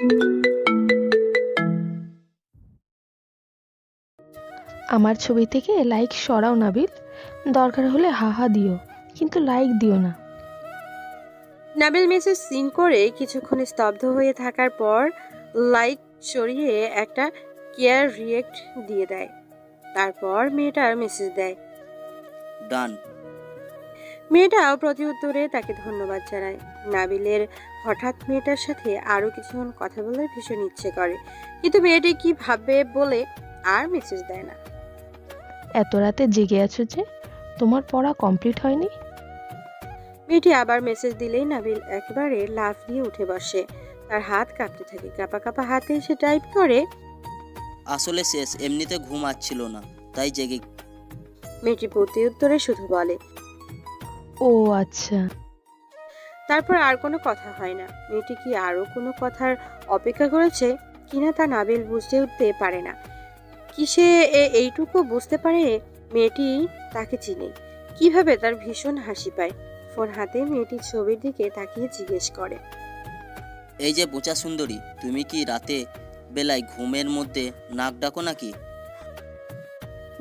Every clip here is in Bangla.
আমার ছবি থেকে লাইক সরাও নাবিল দরকার হলে হাহা দিও কিন্তু লাইক দিও না। নাবিল মেসেজ সিন করে কিছুক্ষণ স্তব্ধ হয়ে থাকার পর লাইক সরিয়ে একটা কেয়ার রিয়েক্ট দিয়ে দেয়। তারপর মেয়েটার মেসেজ দেয়। ডান মেয়েটাও প্রতি উত্তরে তাকে ধন্যবাদ জানায়। নাবিলের হঠাৎ মেয়েটার সাথে আরও কিছুক্ষণ কথা বলার ভীষণ ইচ্ছে করে। কিন্তু মেয়েটি কি ভাববে বলে আর মেসেজ দেয় না। এত রাতে জেগে আছো যে? তোমার পড়া কমপ্লিট হয়নি? মেয়েটি আবার মেসেজ দিলেই নাবিল একেবারে লাফ দিয়ে উঠে বসে। তার হাত কাঁপতে থাকে। কাঁপা কাঁপা হাতে এসে টাইপ করে। আসলে শেষ এমনিতে ঘুম আসছিল না তাই জেগে মেয়েটি প্রতি উত্তরে শুধু বলে ও আচ্ছা। তারপর আর কোনো কথা হয় না। মেয়েটি কি আরও কোনো কথার অপেক্ষা করেছে? কিনা তা নাবিল বুঝতে উঠতে পারে না। কিসে এ- এইটুকু বুঝতে পারে? মেয়েটি তাকে চিনে। কীভাবে তার ভীষণ হাসি পায়। ফোন হাতে মেয়েটির ছবির দিকে তাকিয়ে জিজ্ঞেস করে। এই যে বোচা সুন্দরী তুমি কি রাতে বেলায় ঘুমের মধ্যে নাক ডাকো নাকি?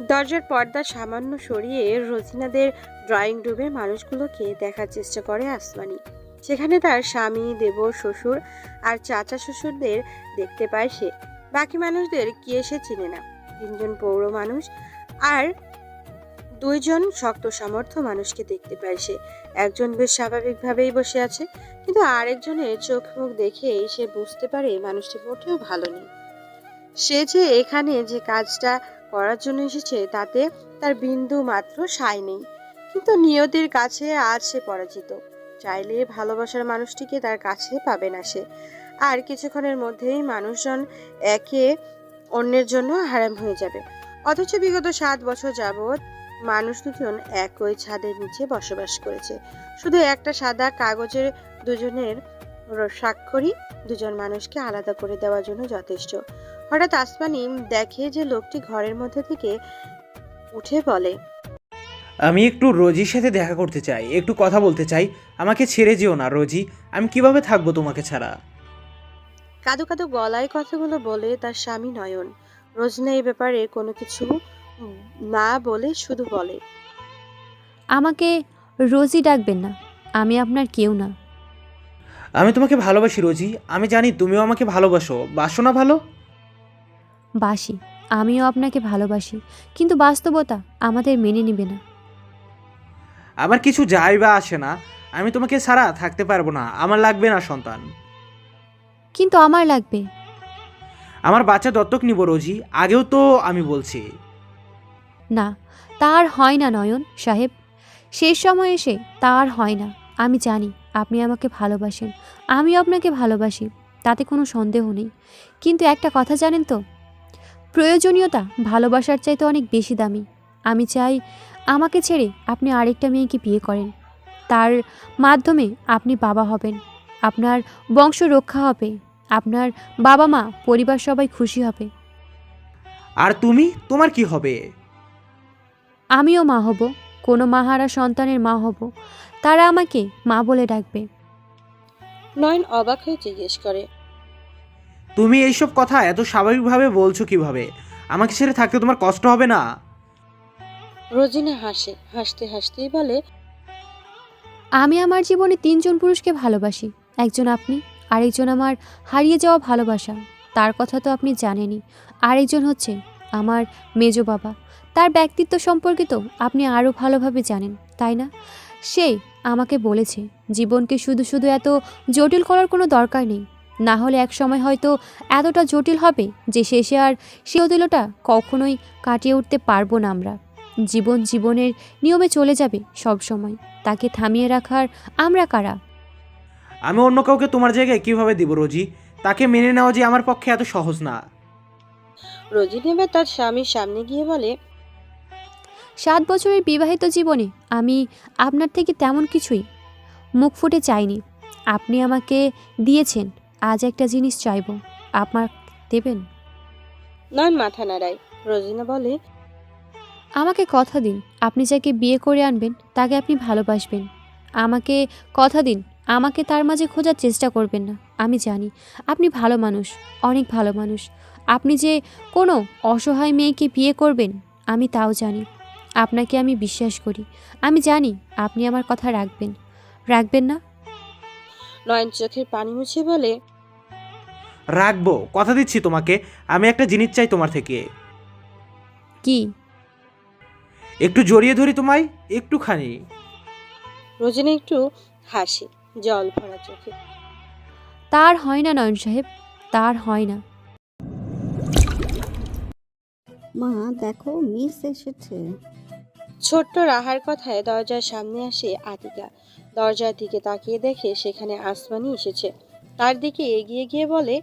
দরজার পর্দা সামান্য সরিয়ে রোজিনাদের ড্রয়িং রুমে মানুষগুলোকে দেখার চেষ্টা করে আসমানি। সেখানে তার স্বামী, দেবর, শ্বশুর আর চাচা শ্বশুরদের দেখতে পায় সে। বাকি মানুষদের কে সে চিনে না। তিনজন পৌর মানুষ আর দুইজন শক্ত সামর্থ্য মানুষকে দেখতে পায় সে। একজন বেশ স্বাভাবিকভাবেই বসে আছে, কিন্তু আরেকজনের চোখ মুখ দেখেই সে বুঝতে পারে মানুষটি মোটেও ভালো নেই। সে যে এখানে যে কাজটা করার জন্য এসেছে, তাতে তার বিন্দু মাত্র সায় নেই। কিন্তু নিয়তির কাছে আজ সে পরাজিত। চাইলে ভালোবাসার মানুষটিকে তার কাছে পাবে না সে। আর কিছুক্ষণের মধ্যেই মানুষজন একে অন্যের জন্য হারাম হয়ে যাবে। অথচ বিগত সাত বছর যাবৎ মানুষ দুজন একই ছাদের নিচে বসবাস করেছে। শুধু একটা সাদা কাগজের দুজনের স্বাক্ষরই দুজন মানুষকে আলাদা করে দেওয়ার জন্য যথেষ্ট। হঠাৎ আসমানি দেখে যে লোকটি ঘরের মধ্যে থেকে উঠে বলে আমি একটু রোজির সাথে দেখা করতে চাই একটু কথা বলতে চাই। আমাকে ছেড়ে যেও না রোজি। আমি কীভাবে থাকব তোমাকে ছাড়া? কাদো কাদো গলায় কথাগুলো বলে তার স্বামী নয়ন। রোজনা এই ব্যাপারে কোনো কিছু না বলে শুধু বলে আমাকে রোজই ডাকবেন না আমি আপনার কেউ না। আমি তোমাকে ভালোবাসি রোজি। আমি জানি তুমিও আমাকে ভালোবাসো। বাসো না ভালো? বাসি আমিও আপনাকে ভালোবাসি কিন্তু বাস্তবতা আমাদের মেনে নেবে না। আমার কিছু যায় বা আসে না আমি তোমাকে সারা থাকতে পারব না আমার লাগবে না সন্তান। কিন্তু আমার লাগবে। আমার বাচ্চা দত্তক নিব রোজি আগেও তো আমি বলছি। না তার হয় না নয়ন সাহেব। শেষ সময় এসে তার হয় না আমি জানি আপনি আমাকে ভালোবাসেন আমিও আপনাকে ভালোবাসি তাতে কোনো সন্দেহ নেই। কিন্তু একটা কথা জানেন তো প্রয়োজনীয়তা ভালোবাসার চাইতে অনেক বেশি দামি। আমি চাই আমাকে ছেড়ে আপনি আরেকটা মেয়েকে বিয়ে করেন। তার মাধ্যমে আপনি বাবা হবেন আপনার বংশ রক্ষা হবে আপনার বাবা মা পরিবার সবাই খুশি হবে। আর তুমি? তোমার কি হবে? আমিও মা হব কোনো মাহারা সন্তানের মা হব। তারা আমাকে মা বলে ডাকবে। নয়ন অবাক হয়ে জিজ্ঞেস করে তুমি এইসব কথা এত স্বাভাবিকভাবে বলছো কীভাবে? আমাকে ছেড়ে থাকতে তোমার কষ্ট হবে না? রোজিনা হাসে হাসতে হাসতেই বলে আমি আমার জীবনে তিনজন পুরুষকে ভালোবাসি একজন আপনি আরেকজন আমার হারিয়ে যাওয়া ভালোবাসা। তার কথা তো আপনি জানেনই। আরেকজন হচ্ছে আমার মেজ বাবা। তার ব্যক্তিত্ব সম্পর্কে তো আপনি আরও ভালোভাবে জানেন তাই না? সে আমাকে বলেছে জীবনকে শুধু শুধু এত জটিল করার কোনো দরকার নেই। না হলে এক সময় হয়তো এতটা জটিল হবে যে শেষে আর সে অদিলটা কখনোই কাটিয়ে উঠতে পারব না আমরা। জীবন জীবনের নিয়মে চলে যাবে সব সময়। তাকে থামিয়ে রাখার আমরা কারা? আমি অন্য কাউকে তোমার জায়গায় কীভাবে দিব রোজি? তাকে মেনে নেওয়া যে আমার পক্ষে এত সহজ না। রোজিনা এবার তার স্বামীর সামনে গিয়ে বলে সাত বছরের বিবাহিত জীবনে আমি আপনার থেকে তেমন কিছুই মুখ ফুটে চাইনি। আপনি আমাকে দিয়েছেন। আজ একটা জিনিস চাইব। আপনার দেবেন? নয়ন মাথা নাড়ায়। রোজিনা বলে আমাকে কথা দিন আপনি যাকে বিয়ে করে আনবেন তাকে আপনি ভালোবাসবেন। আমাকে কথা দিন আমাকে তার মাঝে খোঁজার চেষ্টা করবেন না। আমি জানি আপনি ভালো মানুষ অনেক ভালো মানুষ। আপনি যে কোনো অসহায় মেয়েকে বিয়ে করবেন আমি তাও জানি। আপনাকে আমি বিশ্বাস করি। আমি জানি আপনি আমার কথা রাখবেন। রাখবেন না? নয়ন চোখের পানি মুছে বলে রাখব কথা দিচ্ছি তোমাকে আমি একটা জিনিস চাই তোমার থেকে। কি? একটু জড়িয়ে ধরি তোমায় একটুখানি। রোজিনা একটু হাসি জল ভরা চোখে। তার হয় না নয়ন সাহেব তার হয় না। মা দেখো মিস এসেছে। ছোট্ট রাহার কথায় দরজার সামনে আসে আতিকা। দরজার দিকে তাকিয়ে দেখে সেখানে আসমানি এসেছে। তার দিকে এগিয়ে গিয়ে বলে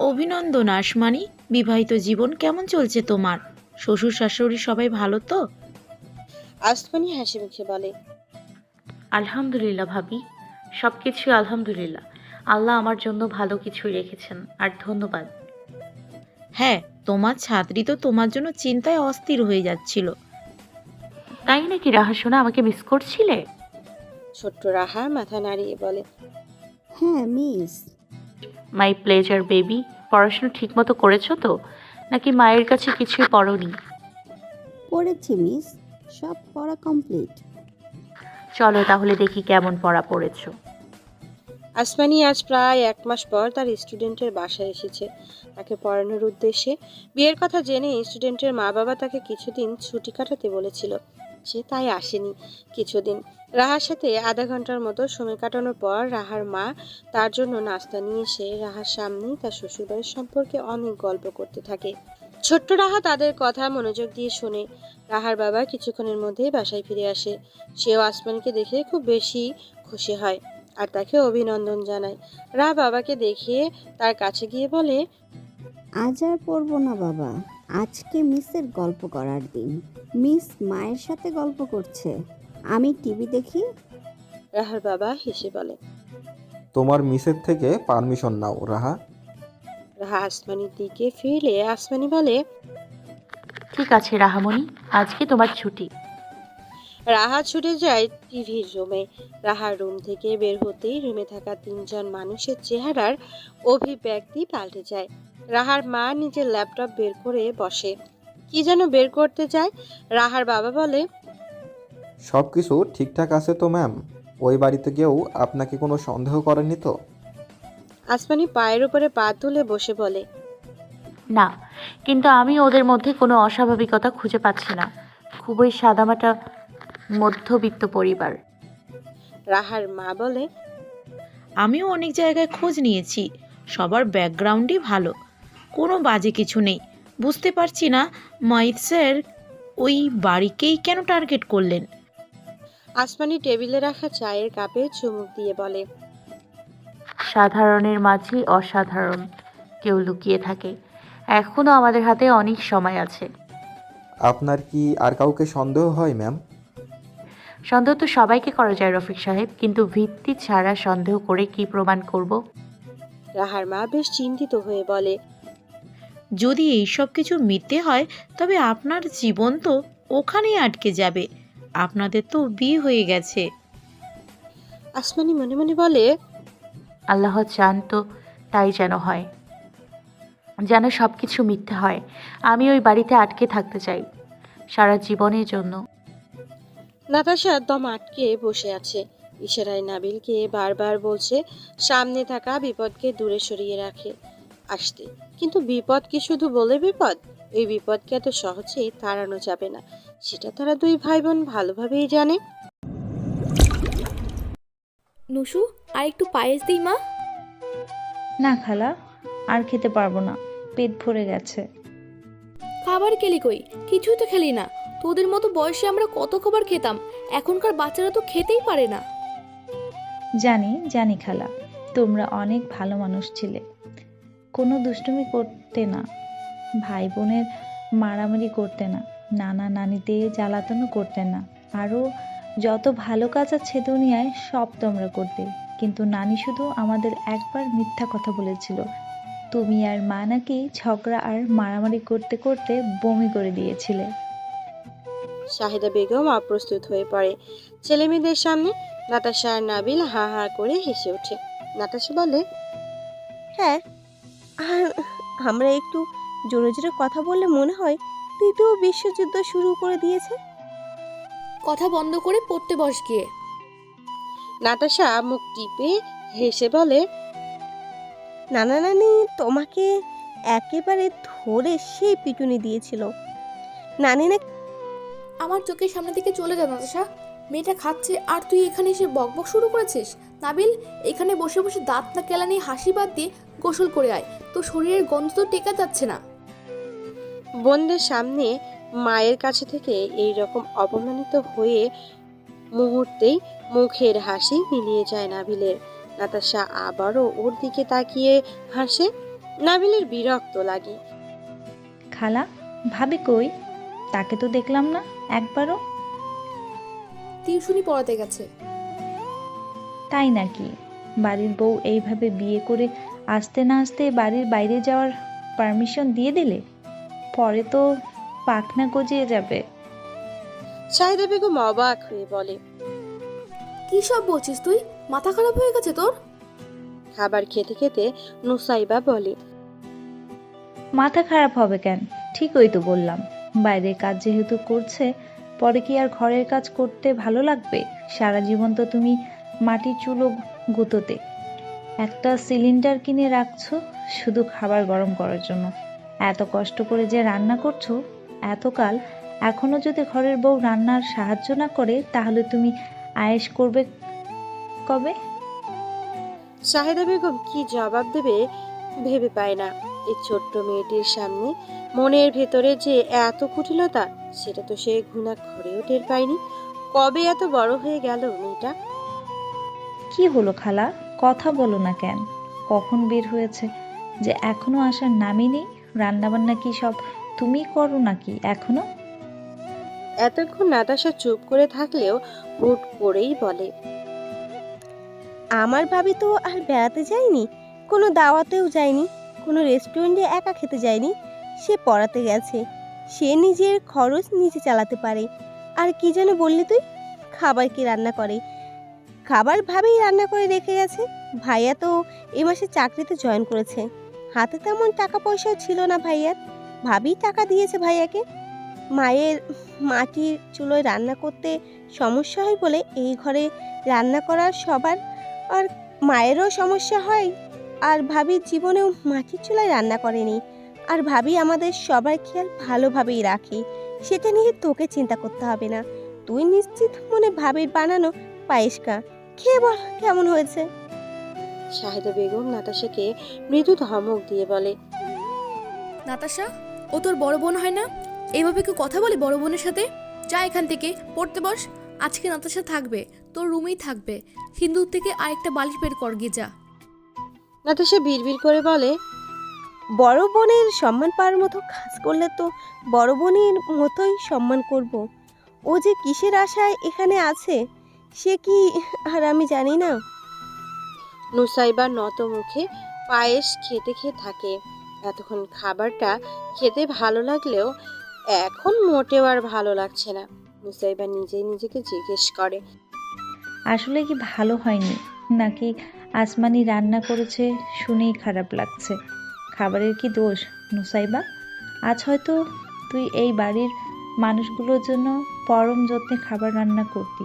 অভিনন্দন আসমানি বিবাহিত জীবন কেমন চলছে তোমার? শ্বশুর শাশুড়ি সবাই ভালো তো? আসমানি হাসি মুখে বলে আলহামদুলিল্লাহ ভাবি। সব কিছুই আলহামদুলিল্লাহ। আল্লাহ আমার জন্য ভালো কিছুই রেখেছেন আর ধন্যবাদ। হ্যাঁ তোমার ছাত্রী তো তোমার জন্য চিন্তায় অস্থির হয়ে যাচ্ছিল। তাই নাকি রাহা শোনা আমাকে মিস করছিলে? ছোট্ট রাহা মাথা নাড়িয়ে বলে হ্যাঁ মিস মাই প্লেজার বেবি পড়াশোনা ঠিকমতো করেছ তো? নাকি মায়ের কাছে কিছুই পড়োনি? পড়েছি মিস সব পড়া কমপ্লিট চলো তাহলে দেখি কেমন পড়া পড়েছো। আসমানি আজ প্রায় এক মাস পর তার স্টুডেন্টের বাসায় এসেছে তাকে পড়ানোর উদ্দেশ্যে। বিয়ের কথা জেনে স্টুডেন্টের মা বাবা তাকে কিছুদিন ছুটি কাটাতে বলেছিল। সে তাই আসেনি। কিছুদিন রাহার সাথে আধা ঘণ্টার মতো সময় কাটানোর পর রাহার মা তার জন্য নাস্তা নিয়ে এসে রাহার সামনেই তার শ্বশুরবাড়ির সম্পর্কে অনেক গল্প করতে থাকে। ছোট্ট রাহা তাদের কথা মনোযোগ দিয়ে শোনে রাহার বাবা কিছুক্ষণের মধ্যেই বাসায় ফিরে আসে। সেও আসমানিকে দেখে খুব বেশি খুশি হয় আর তাকে অভিনন্দন জানায়। রা বাবাকে দেখে তার কাছে গিয়ে বলে, আজ আর পড়ব না বাবা। আজকে মিসের গল্প করার দিন। মিস মায়ের সাথে গল্প করছে। আমি টিভি দেখি। রাহার বাবা হেসে বলে তোমার মিসের থেকে পারমিশন নাও রাহা। রাহা আসমানির দিকে ফিরলে আসমানি বলে ঠিক আছে রাহামণি আজকে তোমার ছুটি। রাহা ছুটে যায় টিভির রুমে। রাহার রুম থেকে বের হতেই রুমে থাকা তিনজন মানুষের চেহারার অভিব্যক্তি পাল্টে যায়। রাহার মা নিজের ল্যাপটপ বের করে বসে। কি যেন বের করতে যায় রাহার বাবা বলে সব কিছু ঠিকঠাক আছে তো ম্যাম? ওই বাড়িতে গিয়েও আপনাকে কোনো সন্দেহ করেনি তো? আসমানি পায়ের উপরে পা তুলে বসে বলে না কিন্তু আমি ওদের মধ্যে কোনো অস্বাভাবিকতা খুঁজে পাচ্ছি না। খুবই সাদামাটা মধ্যবিত্ত পরিবার। রাহার মা বলে আমিও অনেক জায়গায় খোঁজ নিয়েছি। সবার ব্যাকগ্রাউন্ডই ভালো। কোনো বাজে কিছু নেই। বুঝতে পারছি না মহিত স্যার ওই বাড়িকেই কেন টার্গেট করলেন। আসমানি টেবিলে রাখা চায়ের কাপে চুমুক দিয়ে বলে সাধারণের মাঝেই অসাধারণ। কেউ লুকিয়ে থাকে। এখনও আমাদের হাতে অনেক সময় আছে। আপনার কি আর কাউকে সন্দেহ হয় ম্যাম? সন্দেহ তো সবাইকে করা যায় রফিক সাহেব কিন্তু ভিত্তি ছাড়া সন্দেহ করে কি প্রমাণ করব? রাহার মা বেশ চিন্তিত হয়ে বলে যদি এই সব কিছু মিথ্যে হয় তবে আপনার জীবন তো ওখানেই আটকে যাবে। আপনাদের তো বিয়ে হয়ে গেছে। আসমানি মনে মনে বলে আল্লাহ চান তো তাই যেন হয়। যেন সব কিছু মিথ্যে হয়। আমি ওই বাড়িতে আটকে থাকতে চাই সারা জীবনের জন্য। নাতাশা দম আটকে বসে আছে। ইশারায় নাবিলকে বারবার বলছে সামনে থাকা বিপদকে দূরে সরিয়ে রাখে। আসতে। কিন্তু বিপদ কি শুধু বলে বিপদ? এই বিপদকে এত সহজে তাড়ানো যাবে না? সেটা তারা দুই ভাই বোন ভালোভাবেই জানে। নুসু আর একটু পায়েস দিই মা? না খালা আর খেতে পারব না। পেট ভরে গেছে। খাবার খেলি কই? কিছুই তো খেলি না। তোদের মতো বয়সে আমরা কত খাবার খেতাম? এখনকার বাচ্চারা তো খেতেই পারে না। জানি জানি খালা। তোমরা অনেক ভালো মানুষ ছিলে। কোনো দুষ্টুমি করতে না ভাই বোনের মারামারি করতে না নানা নানিতে জ্বালাতনও করতে না। আরও যত ভালো কাজ আছে দুনিয়ায় সব তোমরা করতে কিন্তু নানি শুধু আমাদের একবার মিথ্যা কথা বলেছিল। তুমি আর মা নাকি ঝগড়া আর মারামারি করতে করতে বমি করে দিয়েছিলে। শাহিদা বেগম অপ্রস্তুত হয়ে পড়ে। ছেলে মেয়েদের সামনে নাতাশা আর নাবিল হা হা করে হেসে ওঠে। নাতাশা বলে হ্যাঁ আর আমরা একটু জোরে জোরে কথা বললে মনে হয় তৃতীয় বিশ্বযুদ্ধ শুরু করে দিয়েছে। কথা বন্ধ করে পড়তে বস গিয়ে। নাতাশা মুখ টিপে হেসে বলে নানা নানি তোমাকে একেবারে ধরে সেই পিটুনি দিয়েছিল। নানি না আমার চোখের সামনে থেকে চলে যা নাতাশা। মেয়েটা খাচ্ছে আর তুই এখানে এসে বকবক শুরু করেছিস? নাবিল এখানে বসে বসে দাঁত না কেলা নিয়ে হাসি বাদ দিয়ে গোসল করে আয়। তো শরীরের গন্ধ তো টেকা যাচ্ছে না। বোনদের সামনে মায়ের কাছে থেকে এই রকম অপমানিত হয়ে মুহূর্তেই মুখের হাসি মিলিয়ে যায় নাবিলের। নাতাশা আবারও ওর দিকে তাকিয়ে হাসে। নাবিলের বিরক্ত লাগে। খালা ভাবি কই? তাকে তো দেখলাম না একবারও। টিউশনি পড়াতে গেছে। তাই নাকি? বাড়ির বউ এইভাবে বিয়ে করে আসতে না আসতে বাড়ির বাইরে যাওয়ার পারমিশন দিয়ে দিলে? পরে তো পাখনা গজিয়ে যাবে। শাহিদা বেগম অবাক হয়ে বলে কি সব বলছিস তুই? মাথা খারাপ হয়ে গেছে তোর? খাবার খেতে খেতে নুসাইবা বলে মাথা খারাপ হবে কেন? ঠিকই তো বললাম। বাইরের কাজ যেহেতু করছে পরে কি আর ঘরের কাজ করতে ভালো লাগবে? সারা জীবন তো তুমি মাটির চুলো গুঁতোতে। একটা সিলিন্ডার কিনে রাখছো, শুধু খাবার গরম করার জন্য। এত কষ্ট করে যে রান্না করছ, এতকাল এখনও যদি ঘরের বউ রান্নার সাহায্য না করে, তাহলে তুমি আয়েস করবে কবে? শাহেদা বেগম কি জবাব দেবে ভেবে পায় না। এই ছোট্ট মেয়েটির সামনে মনের ভেতরে যে এত কুটিলতা, সেটা তো সে ঘুণা ঘরেও টের পায়নি। কবে এত বড় হয়ে গেল মেয়েটা? কি হলো খালা? কথা বলো না কেন? কখন বের হয়েছে? যে এখনও আসার নামই নেই? রান্নাবান্না কি সব তুমি করো নাকি এখনও? এতক্ষণ নাতাশা চুপ করে থাকলেও হুট করেই বলে, আমার ভাবি তো আর বেড়াতে যায়নি, কোনো দাওয়াতেও যায়নি, কোনো রেস্টুরেন্টে একা খেতে যায়নি। সে পড়াতে গেছে, সে নিজের খরচ নিজে চালাতে পারে। আর কি যেন বললি তুই? খাবার কি রান্না করে? খাবার ভাবেই রান্না করে রেখে গেছে। ভাইয়া তো এ মাসে চাকরিতে জয়েন করেছে। হাতে তেমন টাকা পয়সাও ছিল না ভাইয়ার। ভাবি টাকা দিয়েছে ভাইয়াকে। মায়ের মাটির চুলোয় রান্না করতে সমস্যা হয় বলে এই ঘরে রান্না করার সবার আর মায়েরও সমস্যা হয়। আর ভাবির জীবনেও মাটির চুলায় রান্না করেনি। আর ভাবি আমাদের সবার খেয়াল ভালোভাবেই রাখে। সেটা নিয়ে তোকে চিন্তা করতে হবে না। তুই নিশ্চিত মনে ভাবির বানানো পায়েসকা খেয়ে বল কেমন হয়েছে? শাহেদা বেগম নাতাশাকে মৃদু ধমক দিয়ে বলে নাতাশা ও তোর বড় বোন হয় না? এইভাবে কেউ কথা বলে বড় বোনের সাথে? যা এখান থেকে পড়তে বস। আজকে নাতাশা থাকবে তোর রুমেই থাকবে। সিন্দুর থেকে আরেকটা বালিশ বের কর গিয়ে যা। নাতাশা বিড়বিড় করে বলে বড় বোনের সম্মান পাওয়ার মতো কাজ করলে তো বড় বোনের মতোই সম্মান করব। ও যে কিসের আশায় এখানে আছে? সে কি আর আমি জানি না। নুসাইবা নত মুখে পায়েস খেতে খেয়ে থাকে। এতক্ষণ খাবারটা খেতে ভালো লাগলেও এখন মোটেও আর ভালো লাগছে না। নুসাইবা নিজেই নিজেকে জিজ্ঞেস করে। আসলে কি ভালো হয়নি? নাকি আসমানি রান্না করেছে শুনেই খারাপ লাগছে। খাবারের কি দোষ নুসাইবা? আজ হয়তো তুই এই বাড়ির মানুষগুলোর জন্য পরম যত্নে খাবার রান্না করতি।